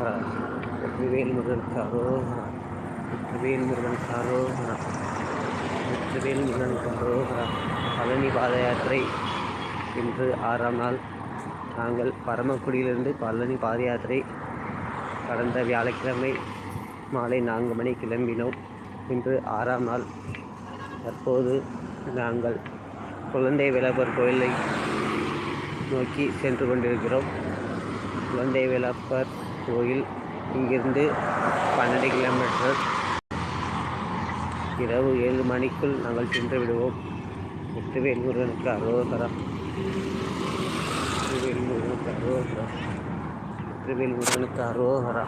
அரோகரா வெற்றிவேல் முருகனுக்கு அரோகரா வெற்றிவேல் முருகனுக்கு அரோகரா வெற்றிவேல் முருகனுக்கு அரோகரா பழனி பாத யாத்திரை. இன்று ஆறாம் நாள். நாங்கள் பரமக்குடியிலிருந்து பழனி பாத யாத்திரை. கடந்த வியாழக்கிழமை மாலை நான்கு மணி கிளம்பினோம். இன்று ஆறாம் நாள். தற்போது நாங்கள் குழந்தை வேலப்பர் கோயிலை நோக்கி சென்று கொண்டிருக்கிறோம். குழந்தை வேலப்பர் கோயில் இங்கிருந்து பன்னெண்டு கிலோமீட்டர் இரவு ஏழு மணிக்குள் நாங்கள் சென்று விடுவோம். முத்துவேல் முருகனுக்கு அரோகரா முத்துவேல் முருகனுக்கு அரோகரா முத்துவேல் முருகனுக்கு அரோகரா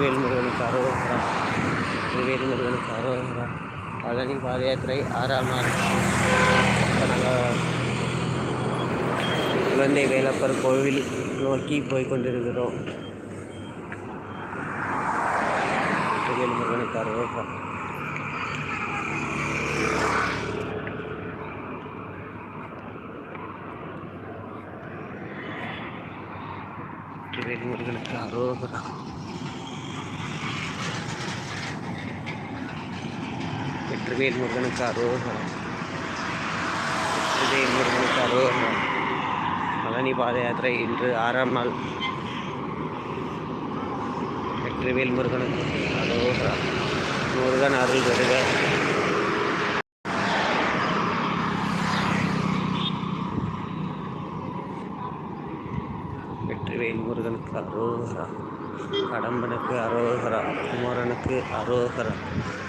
திருவேல் முருகனுக்கு அரோகரா. திருவேல் முருகனுக்கு அரோகரா. பழனி பாத யாத்திரை ஆறாம் நாள். குழந்தை வேலப்பர் கோவில் நோக்கி போய் கொண்டிருக்கிறோம். திருவேல் முருகனுக்கு அரோகரா திருவேல் முருகனுக்கு அரோகரா வெற்றிவேல் முருகனுக்கு அரோகரம் வெற்றிவேல் முருகனுக்கு அரோகரம் பழனி பாத யாத்திரை இன்று ஆறாம் நாள் வெற்றிவேல் முருகனுக்கு அரோகரம் முருகன் அருள் பெறுக வெற்றிவேல் முருகனுக்கு அரோகரா கடம்பனுக்கு அரோகரா குமரனுக்கு அரோகரா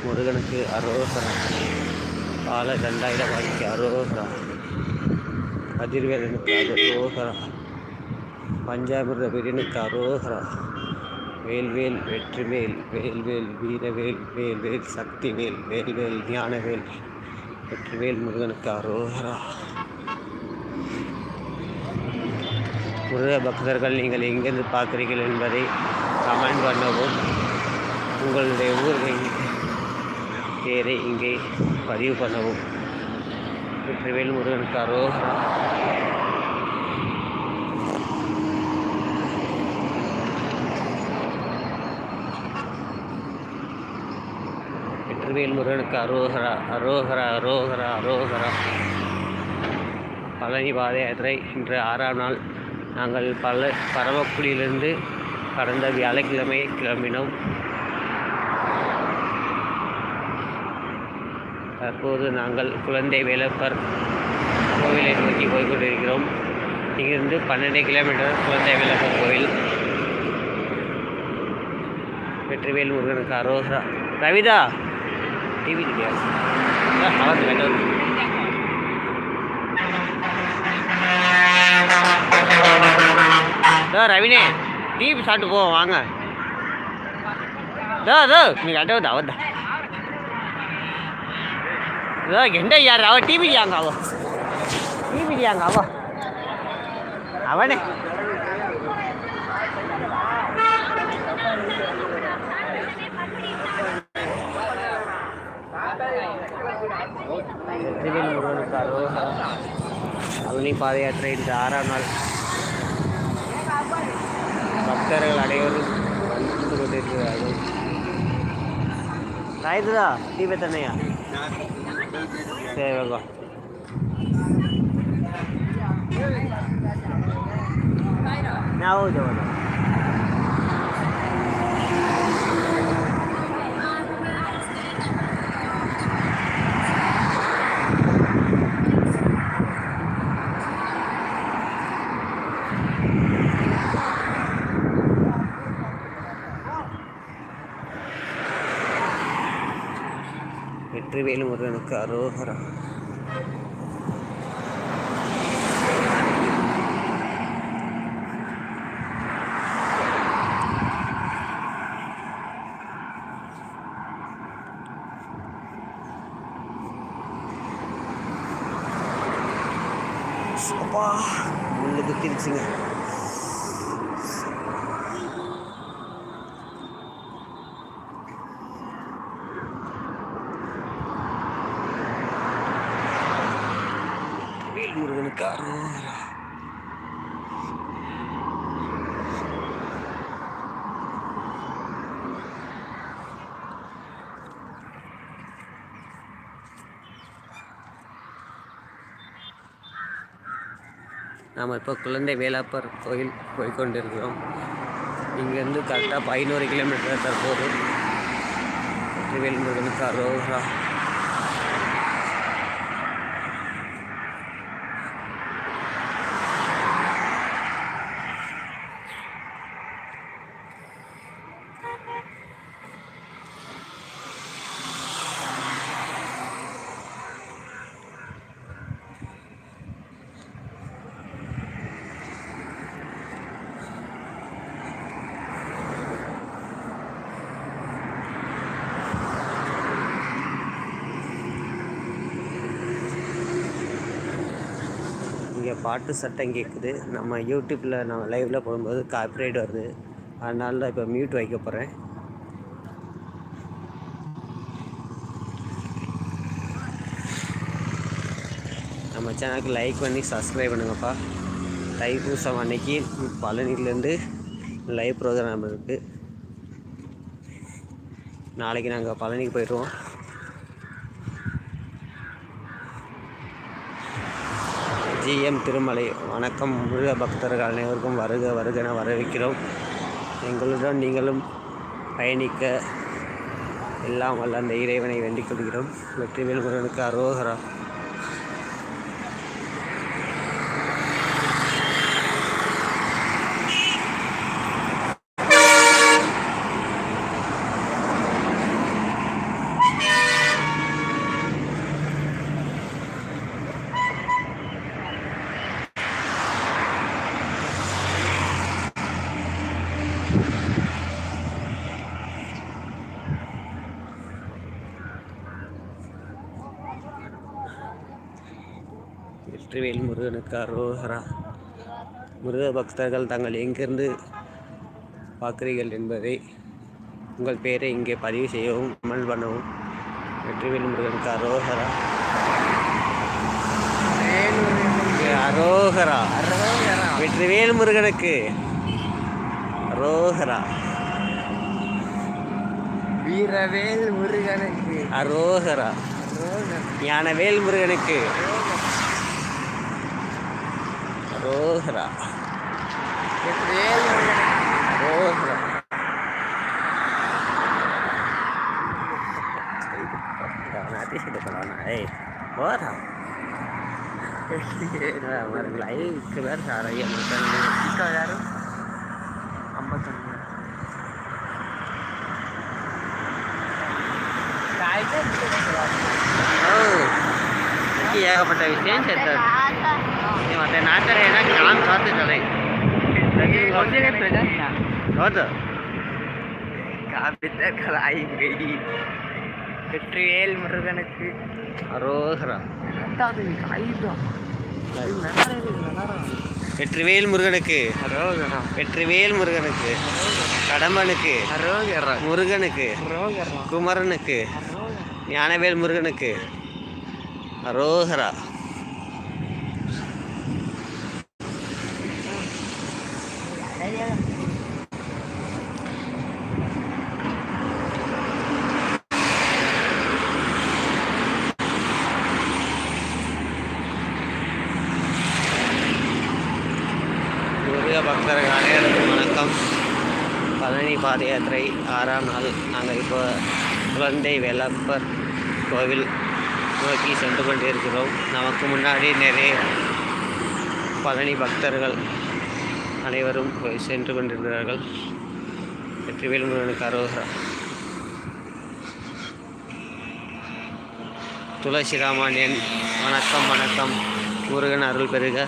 முருகனுக்கு அரோகரா பால தண்டாயுதபாணிக்கு அரோகரா அதிர்வேலனுக்கு அரோகரா பஞ்சாமிர்த வீரனுக்கு அரோகரா வேல்வேல் வெற்றிவேல் வேல்வேல் வீரவேல் வேல்வேல் சக்திவேல் வேல்வேல் ஞானவேல் வெற்றிவேல் முருகனுக்கு அரோகரா முருக பக்தர்கள் நீங்கள் எங்கிருந்து பார்க்குறீர்கள் என்பதை கமெண்ட் பண்ணவும். உங்களுடைய ஊரை பேரை இங்கே பதிவு பண்ணவும். வெற்றிவேல் முருகனுக்கு வெற்றிவேல் முருகனுக்கு அரோகரா அரோகரா அரோகரா அரோகரா பழனி பாத யாத்திரை இன்று ஆறாம் நாள். நாங்கள் பல பரமக்குடியிலிருந்து கடந்த வியாழக்கிழமை கிளம்பினோம். தற்போது நாங்கள் குழந்தை வேலப்பர் கோவிலை நோக்கி போய்கொண்டிருக்கிறோம். இங்கிருந்து பன்னெண்டு கிலோமீட்டர் குழந்தை வேலப்பர் கோவில். வெற்றிவேல் முருகனுக்கு அரோசா ரவிதா டிவி அவன் ரவினே டிவி சாப்பிட்டு போவோம் வாங்க. दा தோ मेरा डो दावत இதோ எந்த யார்? அவன் டிவி யாங்காவோ டிவி யாங்காவோ அவனே. அவனி பாதயாத்திரை இன்று ஆறாம் நாள். பக்தர்கள் அனைவரும் வந்து கொண்டிருக்கிறார்கள். ராயதுரா தீபத்தன்னையா? Now we're doing it. Vetrivelu முருகனுக்கு அரோகரா. அப்பா உள்ளது திருச்சிங்க. முருகனுக்கு அரோகரா நாம் இப்போ குழந்தை வேலாப்பர் கோயில் போய்கொண்டிருக்கிறோம் இங்கேருந்து கரெக்டாக பதினோரு கிலோமீட்டர் தற்போது வெற்றிவேல் முருகனுக்கு அரோகரா இங்கே பாட்டு சட்டம் கேட்குது. நம்ம யூடியூப்பில் நம்ம லைவில் போகும்போது காப்பிரைட் வருது. அதனால தான் இப்போ மியூட் வைக்க போகிறேன் நம்ம சேனலுக்கு லைக் பண்ணி சப்ஸ்கிரைப் பண்ணுங்கப்பா. தைப்பூசம் அன்னைக்கு பழனிலேருந்து லைவ் ப்ரோக்ராம் இருக்குது நாளைக்கு நாங்கள் பழனிக்கு போயிடுவோம். ஜிஎம் திருமலை. வணக்கம். முருக பக்தர்கள் அனைவருக்கும் வருக வருகென வரவேற்கிறோம். எங்களுடன் நீங்களும் பயணிக்க எல்லாம் வல்ல அந்த இறைவனை வேண்டிக் கொள்கிறோம். வெற்றிவேல் முருகனுக்கு அரோகரா. வெற்றிவேல் முருகனுக்கு அரோகரா முருக பக்தர்கள் தாங்கள் எங்கிருந்து பார்க்குறீர்கள் என்பதை உங்கள் பெயரை இங்கே பதிவு செய்யவும் கமெண்ட் பண்ணவும். வெற்றிவேல் முருகனுக்கு அரோகரா. அரோகரா வெற்றிவேல் முருகனுக்கு. அரோகரா. வீரவேல் முருகனுக்கு. அரோகரா. ஞானவேல் முருகனுக்கு. Dora. Dora. tí sẽ được loại này bớt hả nó là mà lấy cái bớt hả rồi dựng cần cơ ra đúng ông bớt cái chứ cái gì vậy mà từ sáng thì từ satu kali Kau காப்பித்த கலாயிங்கை Vetrivel முருகனுக்கு அரோகரா ரெண்டாவது காய்தான் வெற்றிவேல் முருகனுக்கு அரோகரா வெற்றிவேல் முருகனுக்கு கடம்பனுக்கு அரோகரா முருகனுக்கு அரோகரா குமரனுக்கு ஞானவேல் முருகனுக்கு அரோகரா முருக பக்தர்கள் அனைவருக்கும் வணக்கம் பழனி பாத யாத்திரை ஆறாம் நாள். நாங்கள் இப்போ குழந்தை வேலப்பர் கோவில் நோக்கி சென்று கொண்டிருக்கிறோம். நமக்கு முன்னாடி நிறைய பழனி பக்தர்கள் அனைவரும் போய் சென்று கொண்டிருக்கிறார்கள். வெற்றிவேல் முருகனுக்கு அரோகரா. துளசி ராமானியன் வணக்கம் வணக்கம். முருகன் அருள் பெருக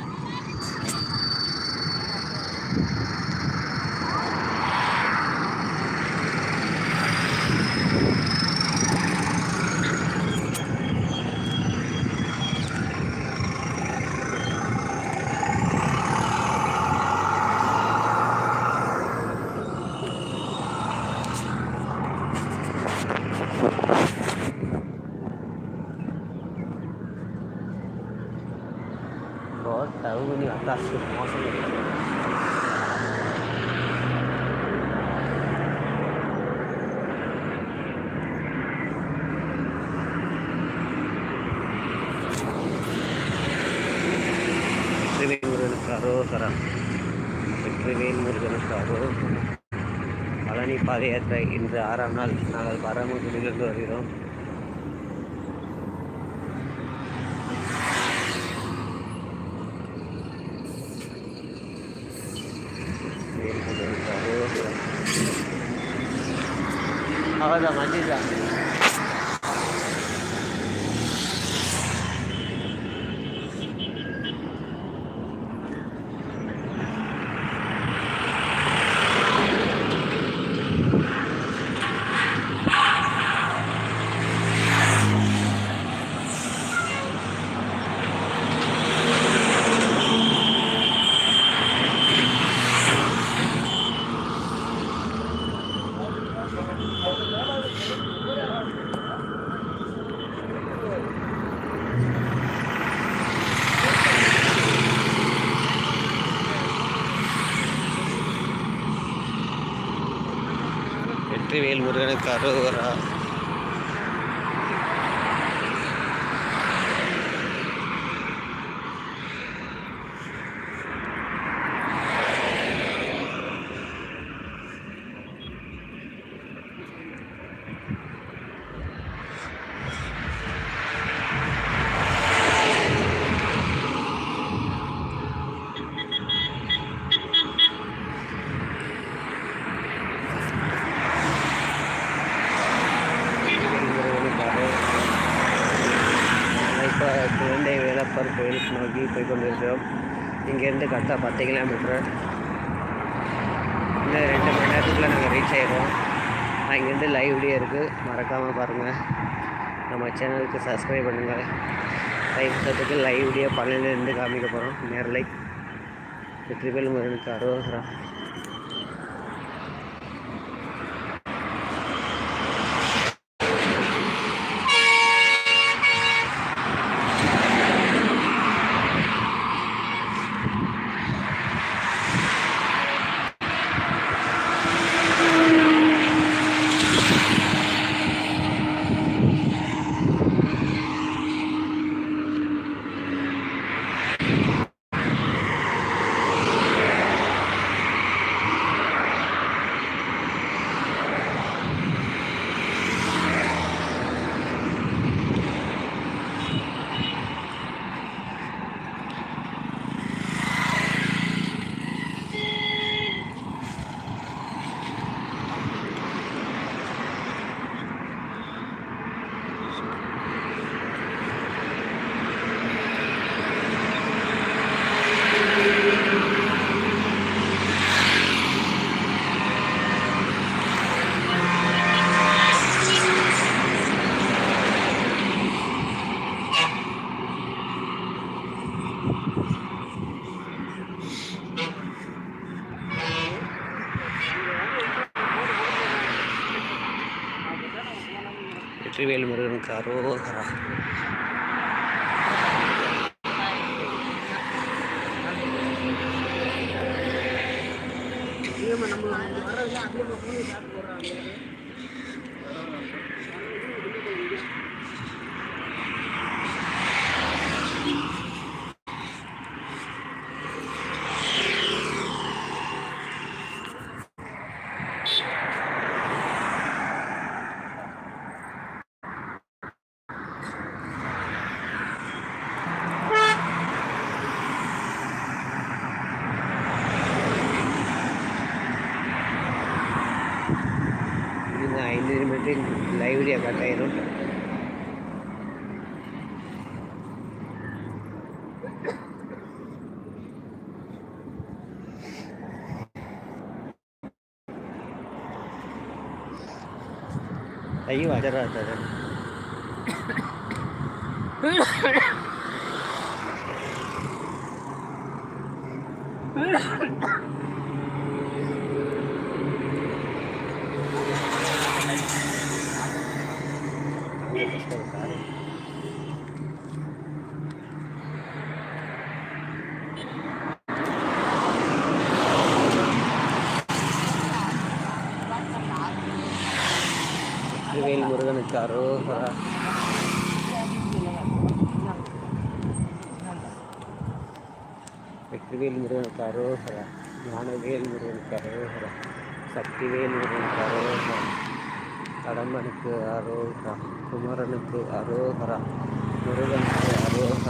tahu ini atas வெற்றிவேல் முருகனுக்கு அரோகரா வெற்றிவேல் முருகனுக்கு அரோகரா பழனி பாத யாத்திரை இன்று ஆறாம் நாள் நாங்கள் பரமக்குடியிலிருந்து வருகிறோம் வேல் முருகனுக்கு அரோகரா அவ்வளோதான் மஞ்சள் தான் வெற்றிவேல் முருகனுக்கு அரோகரா இப்போ குழந்தை வேலப்பர் கோயிலுக்கு நோக்கி போய் கொண்டிருக்கிறோம் இங்கேருந்து கரெக்டாக பத்து கிலோமீட்டர் இன்னும் ரெண்டு மணி நேரத்துக்குள்ளே நாங்கள் ரீச் ஆகிடுவோம் அங்கேருந்து லைவ் வீடியோ இருக்குது மறக்காமல் பாருங்கள் நம்ம சேனலுக்கு சப்ஸ்கிரைப் பண்ணுங்கள் லைவ் சத்துக்கு லைவ் வீடியோ பழனிலேருந்து காமிக்க போகிறோம் நேரலை வெற்றிவேல் முருகனுக்கு அரோகரா முருகனுக்கு அரோகரா இன்னும் ஐந்து நிமிடத்தில் லைவ் வீடியோ கட் ஆயிடும் ஐயோ அஜரா அஜரா. வெற்றிவேல் முருகனுக்கு அரோகரா. வெற்றிவேல் முருகனுக்கு அரோகரா. ஞானவேல் முருகனுக்கு அரோகரா. சக்திவேல் முருகனுக்கு அரோகரா. கடம்பனுக்கு அரோகரா. குமரனுக்கு அரோகரா முருகனுக்கு அரோகரா அரோகரா